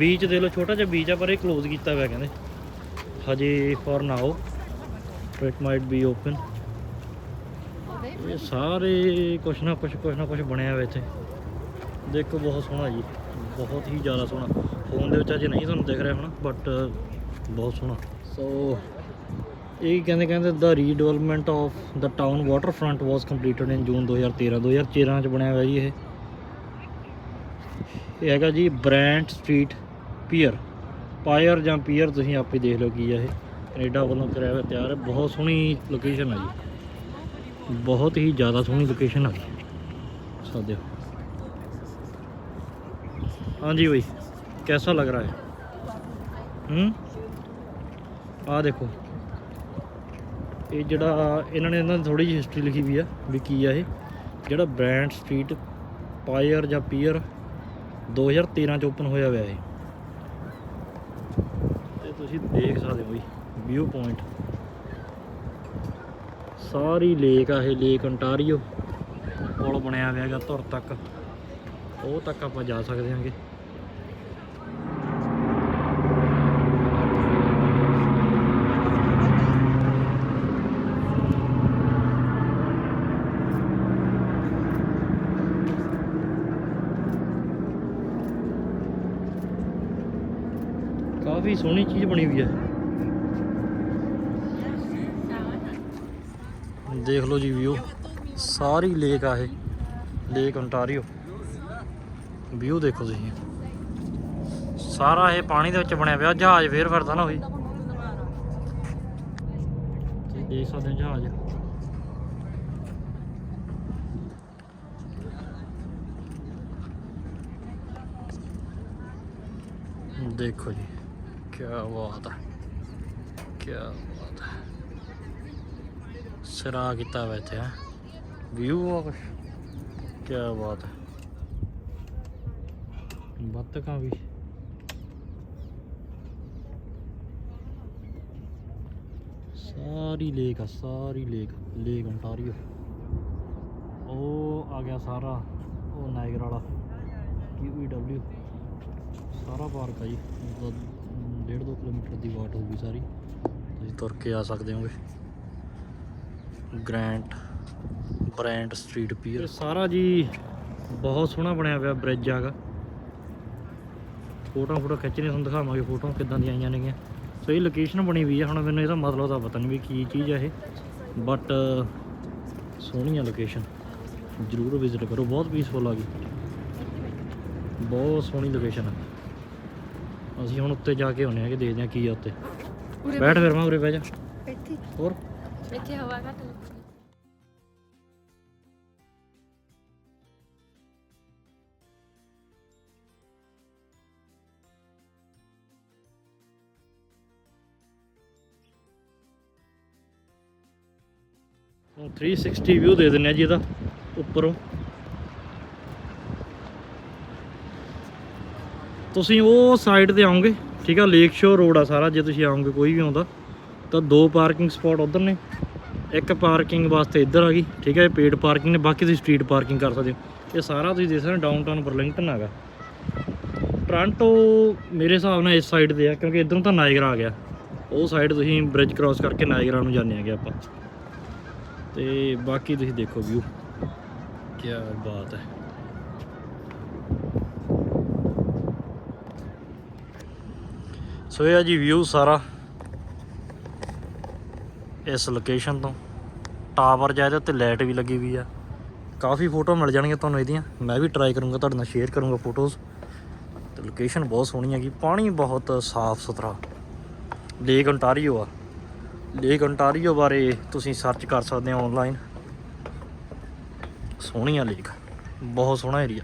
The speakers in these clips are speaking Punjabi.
ਬੀਚ ਦੇ ਲੋ ਛੋਟਾ ਜਿਹਾ ਬੀਚ ਆ, ਪਰ ਇਹ ক্লোਜ਼ ਕੀਤਾ ਹੋਇਆ ਕਹਿੰਦੇ। ਹਜੇ for now it might be open ਇਹ ਸਾਰੇ ਕੁਛ ਨਾ ਕੁਛ ਕੁਛ ਨਾ ਕੁਛ ਬਣਿਆ ਹੋਇਆ ਇੱਥੇ। ਦੇਖੋ, ਬਹੁਤ ਸੋਹਣਾ ਜੀ। ਬਹੁਤ ਹੀ ਜ਼ਿਆਦਾ ਸੋਹਣਾ। ਫੋਨ ਦੇ ਵਿੱਚ ਅਜੇ ਨਹੀਂ ਤੁਹਾਨੂੰ ਦਿਖ ਰਿਹਾ ਹੁਣ ਬਟ ਬਹੁਤ ਸੋਹਣਾ। ਸੋ ਇਹ ਕਹਿੰਦੇ ਕਹਿੰਦੇ the redevelopment of the town waterfront was completed in June 2013 2013 ਚ ਬਣਿਆ ਹੋਇਆ ਜੀ ਇਹ। ਇਹ ਹੈਗਾ ਜੀ ਬ੍ਰੈਂਡ ਸਟਰੀਟ ਪੀਅਰ ਪਾਇਰ ਜਾਂ ਪੀਅਰ ਤੁਸੀਂ ਆਪੇ ਦੇਖ ਲਓ ਕੀ ਹੈ ਇਹ ਕੈਨੇਡਾ ਵੱਲੋਂ ਕਰਿਆ ਹੋਇਆ ਤਿਆਰ ਹੈ ਬਹੁਤ ਸੋਹਣੀ ਲੋਕੇਸ਼ਨ ਹੈ ਜੀ ਬਹੁਤ ਹੀ ਜ਼ਿਆਦਾ ਸੋਹਣੀ ਲੋਕੇਸ਼ਨ ਹੈ ਸਕਦੇ ਹੋ हाँ जी भाई कैसा लग रहा है ਹੂੰ ਆ ਦੇਖੋ ਇਹ ਜਿਹੜਾ ਇਹਨਾਂ ਨੇ ਇਹਨਾਂ ਦੀ ਥੋੜੀ ਜਿਹੀ ਹਿਸਟਰੀ ਲਿਖੀ ਵੀ ਆ ਵੀ ਕੀ ਆ ਇਹ ਜਿਹੜਾ ਬ੍ਰਾਂਡ ਸਟਰੀਟ ਪਾਇਰ ਜਾਂ ਪੀਅਰ 2013 ਚ ਓਪਨ ਹੋਇਆ ਹੋਇਆ ਇਹ ਤੇ ਤੁਸੀਂ ਦੇਖ ਸਕਦੇ ਹੋ ਜੀ ਵਿਊ ਪੁਆਇੰਟ ਸਾਰੀ ਲੇਕ ਆ ਇਹ ਲੇਕ ਅੰਟਾਰੀਓ ਪੁਲ ਬਣਿਆ ਹੋਇਆ ਹੈਗਾ ਧੁਰ ਤੱਕ। ਉਹ ਤੱਕ ਆਪਾਂ ਜਾ ਸਕਦੇ ਹਾਂਗੇ। ਕਾਫੀ ਸੋਹਣੀ ਚੀਜ਼ ਬਣੀ ਹੋਈ ਹੈ। ਦੇਖ ਲਓ ਜੀ ਵਿਊ, ਸਾਰੀ ਲੇਕ ਆ ਇਹ। ਲੇਕ ontario ਵਿਊ ਦੇਖੋ ਤੁਸੀਂ। ਸਾਰਾ ਇਹ ਪਾਣੀ ਦੇ ਵਿੱਚ ਬਣਿਆ ਪਿਆ, ਜਹਾਜ਼ ਫੇਰ ਫਿਰਦਾ ਨਾ ਉਹੀ। ਦੇਖ ਸਕਦੇ ਹੋ ਜਹਾਜ਼। ਦੇਖੋ ਜੀ। क्या बात है क्या बात है सरा किता बैठे हैं व्यू हुआ कुछ क्या बात है बतखा भी सारी लेक है सारी लेक लेक अंटारियो ओ आ गया सारा ओ नाइगर वाला यू डब्ल्यू सारा पार्क है जी ਡੇਢ ਦੋ ਕਿਲੋਮੀਟਰ ਦੀ ਵਾਟ ਹੋ ਗਈ ਸਾਰੀ। ਤੁਸੀਂ ਤੁਰ ਕੇ ਆ ਸਕਦੇ ਹੋਗੇ। Grant brand street pier. ਸਾਰਾ ਜੀ ਬਹੁਤ ਸੋਹਣਾ ਬਣਿਆ ਪਿਆ ਬ੍ਰਿਜ ਆਗਾ ਫੋਟੋ ਫੋਟੋ ਖਿੱਚਣੇ ਤੁਹਾਨੂੰ ਦਿਖਾਵਾਂਗੇ ਫੋਟੋ ਕਿੱਦਾਂ ਦੀਆਂ ਆਈਆਂ ਨੇਗੀਆਂ। ਸੋ ਇਹ ਲੋਕੇਸ਼ਨ ਬਣੀ ਹੋਈ ਆ, ਹੁਣ ਮੈਨੂੰ ਇਹਦਾ ਮਤਲਬ ਤਾਂ ਪਤਾ ਨਹੀਂ ਵੀ ਕੀ ਚੀਜ਼ ਆ ਇਹ। ਬਟ ਸੋਹਣੀ ਆ ਲੋਕੇਸ਼ਨ ਜ਼ਰੂਰ ਵਿਜ਼ਿਟ ਕਰੋ, ਬਹੁਤ ਪੀਸਫੁਲ ਆ ਗਈ ਬਹੁਤ ਸੋਹਣੀ ਲੋਕੇਸ਼ਨ ਆ। ਅਸੀਂ ਹੁਣ ਉੱਤੇ ਜਾ ਕੇ ਆਉਨੇ ਆ ਕਿ ਦੇਖਦੇ ਆ ਕੀ ਆ ਉੱਤੇ। ਬੈਠ ਫਿਰ ਮੈਂ ਉਰੇ ਬਹਿ ਜਾ। ਇੱਥੇ। ਹੋਰ? ਇੱਥੇ ਹਵਾ ਘੱਟ ਲੱਗਦੀ ਹੁਣ 360 ਵਿਊ ਦੇ ਦਿੰਨੇ ਆ ਜੀ ਇਹਦਾ ਉੱਪਰੋਂ। ਤੁਸੀਂ ਉਹ ਸਾਈਡ ਤੇ ਆਉਂਗੇ ਠੀਕ ਆ ਲੇਕ ਸ਼ੋਰ ਰੋਡ ਆ ਸਾਰਾ, ਜੇ ਤੁਸੀਂ ਆਉਂਗੇ ਕੋਈ ਵੀ ਆਉਂਦਾ, ਤਾਂ ਦੋ ਪਾਰਕਿੰਗ ਸਪਾਟ ਉਧਰ ਨੇ, ਇੱਕ ਪਾਰਕਿੰਗ ਵਾਸਤੇ ਇੱਧਰ ਆ ਗਈ, ਠੀਕ ਹੈ ਇਹ ਪੇਡ ਪਾਰਕਿੰਗ ਨੇ, ਬਾਕੀ ਤੁਸੀਂ ਸਟਰੀਟ ਪਾਰਕਿੰਗ ਕਰ ਸਕਦੇ ਹੋ। ਇਹ ਸਾਰਾ ਤੁਸੀਂ ਦੇਖ ਸਕਦੇ ਹੋ ਡਾਊਨਟਾਊਨ ਬਰਲਿੰਗਟਨ ਹੈਗਾ। ਟੋਰਾਂਟੋ ਮੇਰੇ ਹਿਸਾਬ ਨਾਲ ਇਸ ਸਾਈਡ ਤੇ ਆ, ਕਿਉਂਕਿ ਇਧਰੋਂ ਤਾਂ ਨਾਇਗਰਾ ਆ ਗਿਆ। ਉਹ ਸਾਈਡ ਤੁਸੀਂ ਬ੍ਰਿਜ ਕ੍ਰਾਸ ਕਰਕੇ ਨਾਇਗਰਾ ਨੂੰ ਜਾਂਦੇ ਆਗੇ ਆਪਾਂ। ਤੇ ਬਾਕੀ ਤੁਸੀਂ ਦੇਖੋ ਵਿਊ ਕੀ ਬਾਤ ਹੈ। ਸੋ ਇਹ ਆ ਜੀ ਵਿਊ ਸਾਰਾ। ਇਸ ਲੋਕੇਸ਼ਨ ਤੋਂ। ਟਾਵਰ ਜਾਂ ਉੱਤੇ ਲਾਈਟ ਵੀ ਲੱਗੀ ਹੋਈ ਆ। ਕਾਫੀ ਫੋਟੋ ਮਿਲ ਜਾਣਗੀਆਂ ਤੁਹਾਨੂੰ ਇਹਦੀਆਂ। ਮੈਂ ਵੀ ਟਰਾਈ ਕਰੂੰਗਾ, ਤੁਹਾਡੇ ਨਾਲ ਸ਼ੇਅਰ ਕਰੂੰਗਾ ਫੋਟੋਜ਼ ਤੇ ਲੋਕੇਸ਼ਨ ਬਹੁਤ ਸੋਹਣੀ ਹੈਗੀ। ਪਾਣੀ ਬਹੁਤ ਸਾਫ਼ ਸੁਥਰਾ। ਲੇਕ ਅੰਟਾਰੀਓ ਆ। ਲੇਕ ਅੰਟਾਰੀਓ ਬਾਰੇ ਤੁਸੀਂ ਸਰਚ ਕਰ ਸਕਦੇ ਹੋ ਆਨਲਾਈਨ ਸੋਹਣੀ ਆ ਲੇਕ ਬਹੁਤ ਸੋਹਣਾ ਏਰੀਆ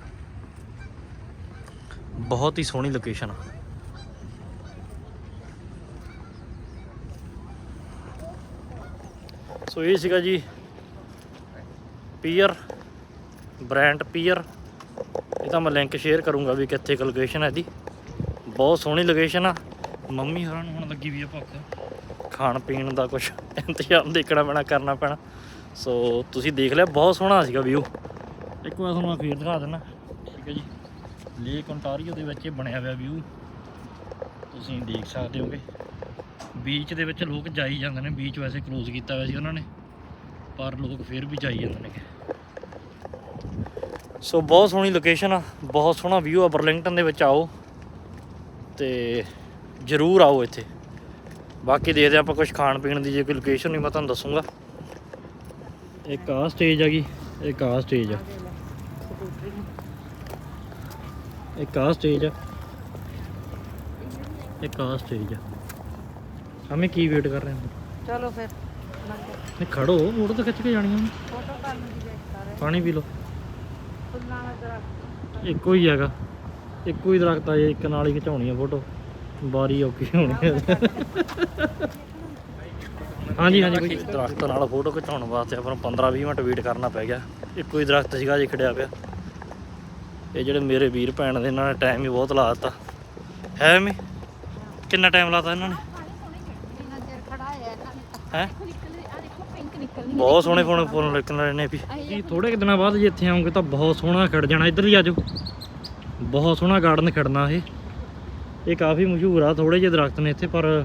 ਬਹੁਤ ਹੀ ਸੋਹਣੀ ਲੋਕੇਸ਼ਨ ਆ। ਸੋ ਇਹ ਸੀਗਾ ਜੀ ਪੀਅਰ ਬ੍ਰਾਂਡ ਪੀਅਰ ਇਹਦਾ ਮੈਂ ਲਿੰਕ ਸ਼ੇਅਰ ਕਰੂੰਗਾ ਵੀ ਕਿੱਥੇ ਲੋਕੇਸ਼ਨ ਹੈ ਇਹਦੀ। ਬਹੁਤ ਸੋਹਣੀ ਲੋਕੇਸ਼ਨ ਆ। ਮੰਮੀ ਹੋਰਾਂ ਨੂੰ ਹੁਣ ਲੱਗੀ ਵੀ ਆ ਭੁੱਖ। ਖਾਣ ਪੀਣ ਦਾ ਕੁਝ ਇੰਤਜ਼ਾਮ ਦੇਖਣਾ ਪੈਣਾ, ਕਰਨਾ ਪੈਣਾ। ਸੋ ਤੁਸੀਂ ਦੇਖ ਲਿਆ, ਬਹੁਤ ਸੋਹਣਾ ਸੀਗਾ ਵਿਊ ਇੱਕ ਵਾਰ ਤੁਹਾਨੂੰ ਮੈਂ ਫੇਰ ਦਿਖਾ ਦਿੰਦਾ ਠੀਕ ਹੈ ਜੀ। ਲੇਕ ਓਨਟਾਰੀਓ ਦੇ ਵਿੱਚ ਇਹ ਬਣਿਆ ਹੋਇਆ ਵਿਊ ਤੁਸੀਂ ਦੇਖ ਸਕਦੇ ਹੋਗੇ। ਬੀਚ ਦੇ ਵਿੱਚ ਲੋਕ ਜਾਈ ਜਾਂਦੇ ਨੇ, ਬੀਚ ਵੈਸੇ ਕਲੋਜ਼ ਕੀਤਾ ਹੋਇਆ ਸੀ ਉਹਨਾਂ ਨੇ, ਪਰ ਲੋਕ ਫਿਰ ਵੀ ਜਾਈ ਜਾਂਦੇ ਨੇ। ਸੋ ਬਹੁਤ ਸੋਹਣੀ ਲੋਕੇਸ਼ਨ ਆ, ਬਹੁਤ ਸੋਹਣਾ ਵਿਊ ਆ ਬਰਲਿੰਗਟਨ ਦੇ ਵਿੱਚ ਆਓ ਤੇ ਜ਼ਰੂਰ ਆਓ ਇੱਥੇ। ਬਾਕੀ ਦੇਖਦੇ ਆਪਾਂ ਕੁਝ ਖਾਣ ਪੀਣ ਦੀ ਜੇ ਕੋਈ ਲੋਕੇਸ਼ਨ ਨਹੀਂ ਮੈਂ ਤੁਹਾਨੂੰ ਦੱਸੂਗਾ। ਇੱਕ ਆ ਸਟੇਜ ਹੈਗੀ ਇੱਕ ਆ ਸਟੇਜ ਆ। ਇੱਕ ਆ ਸਟੇਜ ਆ। ਇੱਕ ਆ ਸਟੇਜ ਆ। ਹਮੇ ਕੀ ਵੇਟ ਕਰ ਰਹੇ ਹਾਂ? ਚਲੋ ਫਿਰ। ਨਹੀਂ ਖੜੋ ਫੋਟੋ ਤਾਂ ਖਿੱਚ ਕੇ ਜਾਣੀਆਂ ਨੇ। ਫੋਟੋ ਕਰਨ ਦੀ ਵੇਟ ਪਾਣੀ ਪੀ ਲਓ। ਫੁੱਲਾਂ ਦਾ ਦਰਖਤ। ਇੱਕੋ ਹੀ ਹੈਗਾ। ਇੱਕੋ ਹੀ ਦਰਖਤ ਆ ਜੇ ਇੱਕ ਨਾਲ ਹੀ ਖਿਚਾਉਣੀ ਆ ਫੋਟੋ। ਬਾਰੀ ਔਖੀ ਹੋਣੀ ਆ। ਹਾਂਜੀ ਹਾਂਜੀ ਕੋਈ ਦਰਖਤ ਨਾਲ ਫੋਟੋ ਖਿਚਾਉਣ ਵਾਸਤੇ ਆਪਾਂ ਨੂੰ 15 20 ਮਿੰਟ ਵੇਟ ਕਰਨਾ ਪੈ ਗਿਆ। ਇੱਕੋ ਹੀ ਦਰਖਤ ਸੀਗਾ ਜੇ ਖੜਿਆ ਪਿਆ। ਇਹ ਜਿਹੜੇ ਮੇਰੇ ਵੀਰ ਭੈਣ ਦੇ ਇਹਨਾਂ ਨੇ ਟਾਈਮ ਹੀ ਬਹੁਤ ਲਾ ਦਿੱਤਾ। ਹੈ ਮੈਂ ਕਿੰਨਾ ਟਾਈਮ ਲਾਤਾ ਇਹਨਾਂ ਨੇ ਇੰਨਾ ਚਿਰ ਖੜਾ ਹੈ ਇਹਨਾਂ ਨੇ ਹੈ? ਬਹੁਤ ਸੋਹਣੇ ਫੋਨ ਫੋਨ ਲਿਖਣ ਰਹੇ ਨੇ ਵੀ। ਜੀ ਥੋੜੇ ਕੁ ਦਿਨਾਂ ਬਾਅਦ ਜੇ ਇੱਥੇ ਆਉਂਗੇ ਤਾਂ ਬਹੁਤ ਸੋਹਣਾ ਖੜ ਜਾਣਾ ਇੱਧਰ ਹੀ ਆਜੋ ਬਹੁਤ ਸੋਹਣਾ ਗਾਰਡਨ ਖੜਨਾ ਇਹ। ਇਹ ਕਾਫੀ ਮਸ਼ਹੂਰ ਆ ਥੋੜੇ ਜਿਹੇ ਦਰਖਤ ਨੇ ਇੱਥੇ ਪਰ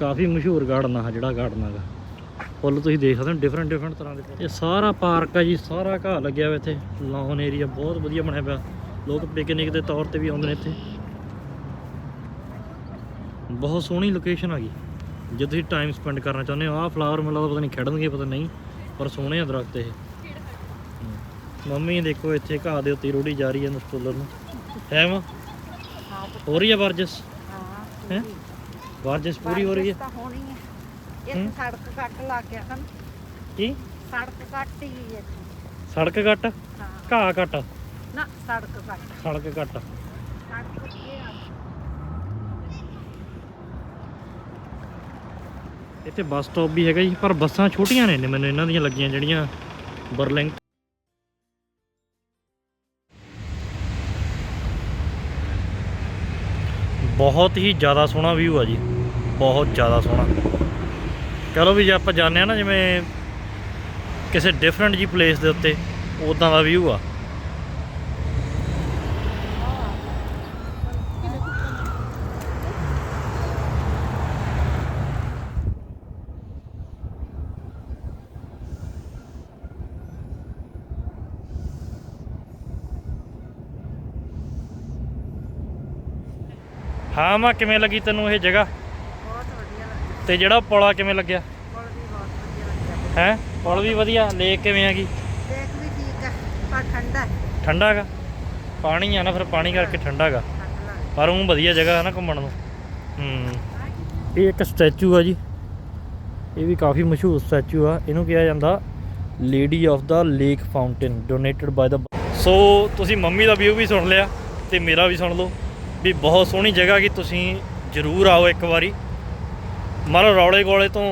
ਕਾਫੀ ਮਸ਼ਹੂਰ ਗਾਰਡਨ ਆ ਜਿਹੜਾ ਗਾਰਡਨ ਹੈਗਾ। ਫੁੱਲ ਤੁਸੀਂ ਦੇਖ ਸਕਦੇ ਹੋ ਡਿਫਰੈਂਟ ਡਿਫਰੈਂਟ ਤਰ੍ਹਾਂ ਦੇ ਫੁੱਲ। ਇਹ ਸਾਰਾ ਪਾਰਕ ਆ ਜੀ ਸਾਰਾ ਘਾਹ ਲੱਗਿਆ ਹੋਇਆ ਇੱਥੇ। ਲੌਨ ਏਰੀਆ ਬਹੁਤ ਵਧੀਆ ਬਣਿਆ ਪਿਆ। ਲੋਕ ਪਿਕਨਿਕ ਦੇ ਤੌਰ ਤੇ ਵੀ ਆਉਂਦੇ ਨੇ ਇੱਥੇ। ਬਹੁਤ ਸੋਹਣੀ ਲੋਕੇਸ਼ਨ ਆ ਗਈ ਜੇ ਤੁਸੀਂ ਟਾਈਮ ਸਪੈਂਡ ਕਰਨਾ ਚਾਹੁੰਦੇ ਹੋ ਆਹ ਫਲਾਵਰ ਮੈਨੂੰ ਲੱਗਦਾ ਪਤਾ ਨਹੀਂ ਖਿੜਨਗੇ ਪਤਾ ਨਹੀਂ ਪਰ ਸੋਹਣੇ ਆ ਦਰਖਤ ਇਹ। ਮੰਮੀ ਦੇਖੋ ਇੱਥੇ ਘਾਹ ਦੇ ਉੱਤੇ ਰੋੜੀ ਜਾ ਰਹੀ ਹੈ ਨਸਟੋਲਰ ਨੂੰ। ਹੈ ਵਾ ਹਾਂ ਰਹੀ ਹੈ ਵਰਜਸ? ਹਾਂ ਵਰਜਸ ਪੂਰੀ ਹੋ ਰਹੀ ਹੈ? ਤਾਂ ਹੋਣੀ ਹੈ। ਹੂੰ। ਇੱਥੇ ਸੜਕ ਕੱਟ ਲੱਗ ਗਿਆ ਹਨ ਕੀ? ਸੜਕ ਕੱਟ ਹੀ ਸੜਕ ਹਾਂ। ਘਾਹ ਘੱਟ ਨਾ ਸੜਕ ਕੱਟ। ਸੜਕ ਘੱਟ ਸੜਕ ਕੀ ਆ ਇੱਥੇ ਬੱਸ ਸਟਾਪ ਵੀ ਹੈਗਾ ਜੀ, ਪਰ ਬੱਸਾਂ ਛੋਟੀਆਂ ਨੇ ਮੈਨੂੰ ਇਹਨਾਂ ਦੀਆਂ ਲੱਗੀਆਂ ਜਿਹੜੀਆਂ ਬਰਲਿੰਗ ਬਹੁਤ ਹੀ ਜ਼ਿਆਦਾ ਸੋਹਣਾ ਵਿਊ ਆ ਜੀ, ਬਹੁਤ ਜ਼ਿਆਦਾ ਸੋਹਣਾ। ਚਲੋ ਵੀ ਜੇ ਆਪਾਂ ਜਾਂਦੇ ਆ ਨਾ ਜਿਵੇਂ ਕਿਸੇ ਡਿਫਰੈਂਟ ਜੀ ਪਲੇਸ ਦੇ ਉੱਤੇ ਉਦਾਂ ਦਾ ਵਿਊ ਆ। ਹਾਂ ਮਾ ਕਿਵੇਂ ਲੱਗੀ ਤੈਨੂੰ ਇਹ ਜਗ੍ਹਾ? ਬਹੁਤ ਵਧੀਆ ਲੱਗਿਆ ਤੇ ਜਿਹੜਾ ਪੁਲਾ ਕਿਵੇਂ ਲੱਗਿਆ? ਪੁਲ ਵੀ ਬਹੁਤ ਵਧੀਆ ਲੱਗਿਆ। ਹੈ? ਪੁਲ ਵੀ ਵਧੀਆ ਲੇਕ ਕਿਵੇਂ ਹੈਗੀ ਦੇਖ ਵੀ ਠੀਕ ਹੈ ਪਰ ਠੰਡਾ ਹੈ। ਠੰਡਾ ਹੈਗਾ? ਪਾਣੀ ਆ ਨਾ ਫਿਰ ਪਾਣੀ ਕਰਕੇ ਠੰਡਾ ਹੈਗਾ। ਠੰਡ ਲੱਗਦੀ। ਪਰ ਉਹ ਵਧੀਆ ਜਗ੍ਹਾ ਹੈ ਨਾ ਘੁੰਮਣ ਨੂੰ। ਹੂੰ। ਇਹ ਇੱਕ ਸਟੈਚੂ ਆ ਜੀ। ਇਹ ਵੀ ਕਾਫੀ ਮਸ਼ਹੂਰ ਸਟੈਚੂ ਆ। ਇਹਨੂੰ ਕਿਹਾ ਜਾਂਦਾ lady of the lake fountain donated by the so ਤੁਸੀਂ ਮੰਮੀ ਦਾ ਵਿਊ ਵੀ ਸੁਣ ਲਿਆ ਤੇ ਮੇਰਾ ਵੀ ਸੁਣ ਲਓ। ਵੀ ਬਹੁਤ ਸੋਹਣੀ ਜਗ੍ਹਾ ਕਿ ਤੁਸੀਂ ਜ਼ਰੂਰ ਆਓ ਇੱਕ ਵਾਰੀ। ਮਤਲਬ ਰੌਲੇ ਗੋਲੇ ਤੋਂ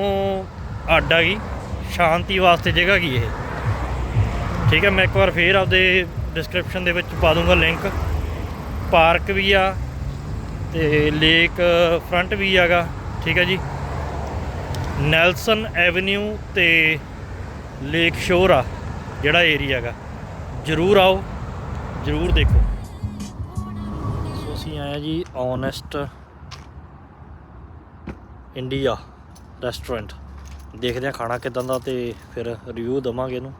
ਅੱਡ ਆ ਗਈ। ਸ਼ਾਂਤੀ ਵਾਸਤੇ ਜਗ੍ਹਾ ਕੀ ਇਹ? ਠੀਕ ਹੈ, ਮੈਂ ਇੱਕ ਵਾਰ ਫੇਰ ਆਪਦੇ ਡਿਸਕ੍ਰਿਪਸ਼ਨ ਦੇ ਵਿੱਚ ਪਾ ਦੂੰਗਾ ਲਿੰਕ ਪਾਰਕ ਵੀ ਆ ਤੇ ਲੇਕ ਫਰੰਟ ਵੀ ਹੈਗਾ, ਠੀਕ ਹੈ ਜੀ। ਨੈਲਸਨ ਐਵਨਿਊ ਤੇ ਲੇਕ ਸ਼ੋਰ ਆ, ਜਿਹੜਾ ਏਰੀਆ ਹੈਗਾ। ਜਰੂਰ ਆਓ, ਜਰੂਰ ਦੇਖੋ। ਸੋ ਜੀ ਓਨੈਸਟ ਇੰਡੀਆ ਰੈਸਟੋਰੈਂਟ ਦੇਖਦੇ ਆ ਖਾਣਾ ਕਿਦਾਂ ਦਾ ਤੇ ਫਿਰ ਰਿਵਿਊ ਦਵਾਂਗੇ ਇਹਨੂੰ।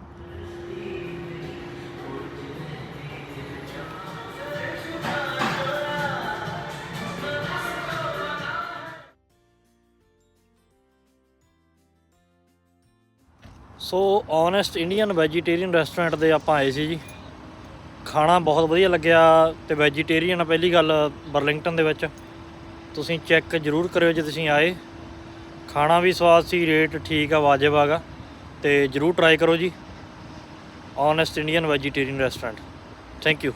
So honest Indian vegetarian restaurant ਦੇ ਆਪਾਂ ਆਏ ਸੀ ਜੀ। ਖਾਣਾ ਬਹੁਤ ਵਧੀਆ ਲੱਗਿਆ ਤੇ ਵੈਜੀਟੇਰੀਅਨ ਆ ਪਹਿਲੀ ਗੱਲ ਬਰਲਿੰਗਟਨ ਦੇ ਵਿੱਚ। ਤੁਸੀਂ ਚੈੱਕ ਜ਼ਰੂਰ ਕਰਿਓ ਜੇ ਤੁਸੀਂ ਆਏ। ਖਾਣਾ ਵੀ ਸਵਾਦ ਸੀ ਰੇਟ ਠੀਕ ਆ, ਵਾਜਬ ਆਗਾ ਤੇ ਜ਼ਰੂਰ ਟਰਾਈ ਕਰੋ ਜੀ। Honest Indian vegetarian restaurant thank you